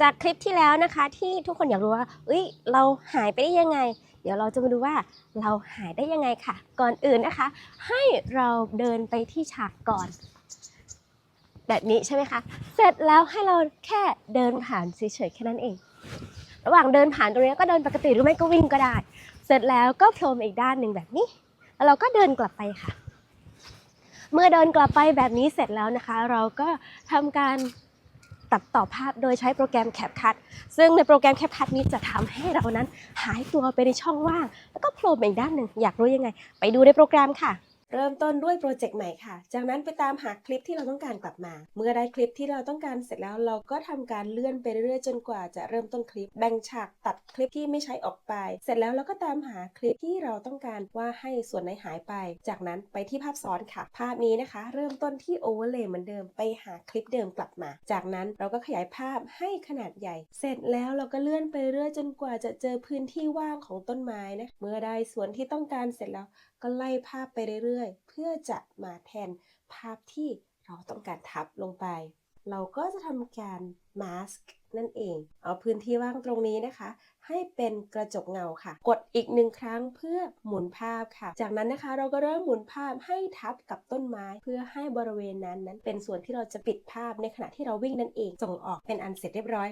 จากคลิปที่แล้วนะคะ ที่ทุกคนอยากรู้ว่าเอ้ยเราหายไปได้ยังไง เดี๋ยวเราจะมาดูว่าเราหายได้ยังไงค่ะ ก่อนอื่นนะคะ ให้เราเดินไปที่ฉากก่อน แบบนี้ใช่ไหมคะ เสร็จแล้วให้เราแค่เดินผ่านเฉยๆแค่นั้นเอง ระหว่างเดินผ่านตรงนี้ก็เดินปกติหรือไม่ก็วิ่งก็ได้ เสร็จแล้วก็โผล่มาอีกด้านหนึ่งแบบนี้ แล้วเราก็เดินกลับไปค่ะ เมื่อเดินกลับไปแบบนี้เสร็จแล้วนะคะ เราก็ทำการ ตัดต่อภาพโดยใช้โปรแกรม CapCut ซึ่งในโปรแกรม CapCut นี้จะทำให้เรานั้นหายตัวไปในช่องว่าง แล้วก็โผล่มาอีกด้านหนึ่งอยากรู้ยังไง ไปดูในโปรแกรมค่ะ เริ่มต้นด้วยโปรเจกต์ใหม่ค่ะ จากนั้นไปตามหาคลิปที่เราต้องการกลับมา เมื่อได้คลิปที่เราต้องการเสร็จแล้วเราก็ทำการเลื่อนไปเรื่อยๆจนกว่าจะเริ่มต้นคลิป แบ่งฉากตัดคลิปที่ไม่ใช้ออกไป เสร็จแล้วเราก็ตามหาคลิปที่เราต้องการว่าให้ส่วนไหนหายไป จากนั้นไปที่ภาพซ้อนค่ะ ภาพนี้นะคะ เริ่มต้นที่โอเวอร์เลย์เหมือนเดิมไปหาคลิปเดิมกลับมา จากนั้นเราก็ขยายภาพให้ขนาดใหญ่ เสร็จแล้วเราก็เลื่อนไปเรื่อยจนกว่าจะเจอพื้นที่ว่างของต้นไม้นะเมื่อได้ส่วนที่ต้องการเสร็จแล้วก็ไล่ภาพไปเรื่อยๆ เพื่อจะมาแทนภาพที่เราต้องการทับลงไป เราก็จะทำการ mask นั่นเอง เอาพื้นที่ว่างตรงนี้นะคะ ให้เป็นกระจกเงาค่ะ กดอีกหนึ่งครั้งเพื่อหมุนภาพค่ะ จากนั้นนะคะเราก็เริ่มหมุนภาพให้ทับกับต้นไม้ เพื่อให้บริเวณนั้นนั้นเป็นส่วนที่เราจะปิดภาพในขณะที่เราวิ่งนั่นเอง ส่งออกเป็นอันเสร็จเรียบร้อย